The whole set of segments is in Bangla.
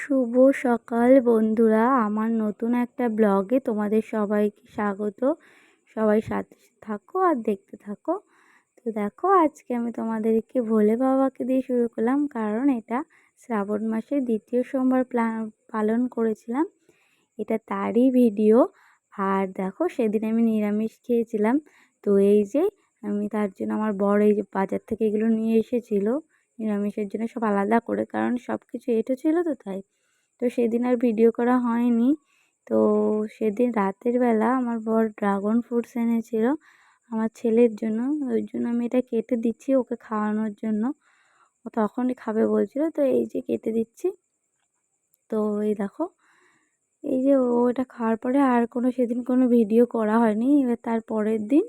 শুভ সকাল বন্ধুরা। আমার নতুন একটা ব্লগে তোমাদের সবাইকে স্বাগত। সবাই সাথে থাকো আর দেখতে থাকো। তো দেখো, আজকে আমি তোমাদেরকে ভোলে বাবাকে দিয়ে শুরু করলাম, কারণ এটা শ্রাবণ মাসের দ্বিতীয় সোমবার পালন করেছিলাম। এটা তারই ভিডিও। আর দেখো, সেদিন আমি নিরামিষ খেয়েছিলাম। তো এই যে, আমি তার জন্য আমার বড় এই যে বাজার থেকে এগুলো নিয়ে এসেছিল। নিরামিষের জন্য সব আলাদা করে, কারণ সব কিছু এঁটো ছিল তো তাই। তো সেদিন আর ভিডিও করা হয়নি। তো সেদিন রাতের বেলা আমার বর ড্রাগন ফ্রুটস এনেছিল আমার ছেলের জন্য। ওই জন্য আমি এটা কেটে দিচ্ছি ওকে খাওয়ানোর জন্য। ও তখনই খাবে বলছিল, তো এই যে কেটে দিচ্ছি। তো এই দেখো, এই যে ও এটা খাওয়ার পরে আর কোনো সেদিন কোনো ভিডিও করা হয়নি। এবার তার পরের দিন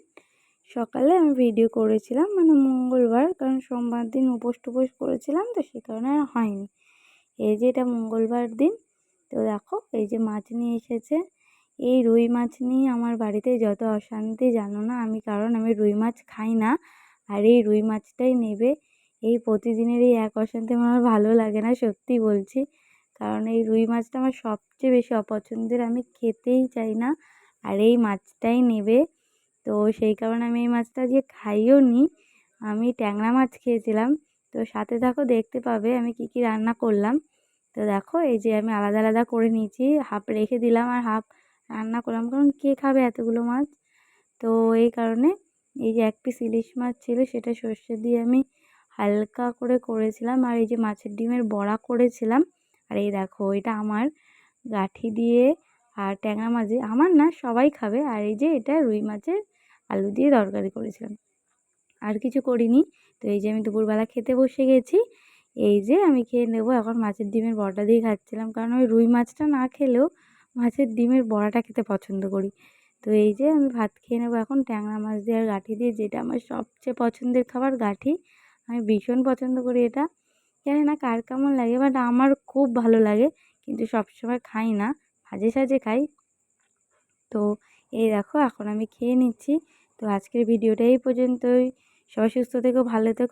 সকালে আমি ভিডিও করেছিলাম মানে মঙ্গলবার, কারণ সোমবার দিন উপোস টুপোস করেছিলাম, তো সে কারণে আর হয়নি। এই যে এটা মঙ্গলবার দিন, তো দেখো, এই যে মাছ নিয়ে এসেছে। এই রুই মাছ নিয়ে আমার বাড়িতে যত অশান্তি, জানো না? আমি, কারণ আমি রুই মাছ খাই না, আর এই রুই মাছটাই নেবে। এই প্রতিদিনের এই এক অশান্তি আমার ভালো লাগে না, সত্যি বলছি। কারণ এই রুই মাছটা আমার সবচেয়ে বেশি অপছন্দের, আমি খেতেই চাই না, আর এই মাছটাই নেবে। তো সেই কারণে আমি এই মাছটা আজকে খাইও নি। আমি ট্যাংরা মাছ খেয়েছিলাম। তো সাথে থাকো, দেখতে পাবে আমি কি কি রান্না করলাম। তো দেখো, এই যে আমি আলাদা আলাদা করে নিয়েছি, হাফ রেখে দিলাম আর হাফ রান্না করলাম। কারণ কে খাবে এতগুলো মাছ? তো এই কারণে এই যে এক পিস ইলিশ মাছ ছিল, সেটা সর্ষে দিয়ে আমি হালকা করে করেছিলাম। আর এই যে মাছের ডিমের বড়া করেছিলাম। আর এই দেখো, এটা আমার গাঠি দিয়ে আর ট্যাংরা মাছ আমার না সবাই খাবে। আর এই যে এটা রুই মাছের আলু দিয়ে তরকারি করেছিলাম। আর কিছু করিনি। তো এই যে আমি দুপুরবেলা খেতে বসে গেছি। এই যে আমি খেয়ে নেব। এখন মাছের ডিমের বড়াটা দিয়ে খাচ্ছিলাম। কারণ ওই রুই মাছটা না খেলেও মাছের ডিমের বড়াটা খেতে পছন্দ করি। তো এই যে আমি ভাত খেয়ে নেব এখন। ট্যাংরা মাছ দিয়ে আর গাঠি দিয়ে, যেটা আমার সবচেয়ে পছন্দের খাবার, গাঠি। আমি ভীষণ পছন্দ করি এটা। জানি না কার কেমন লাগে বাট আমার খুব ভালো লাগে। কিন্তু সবসময় খাই না। মাঝে সাজে খাই। তো এই দেখো, এখন আমি খেয়ে নিচ্ছি। তো আজকের ভিডিওটা এই পর্যন্তই। সবাই সুস্থ থেকো ভালো থেকো।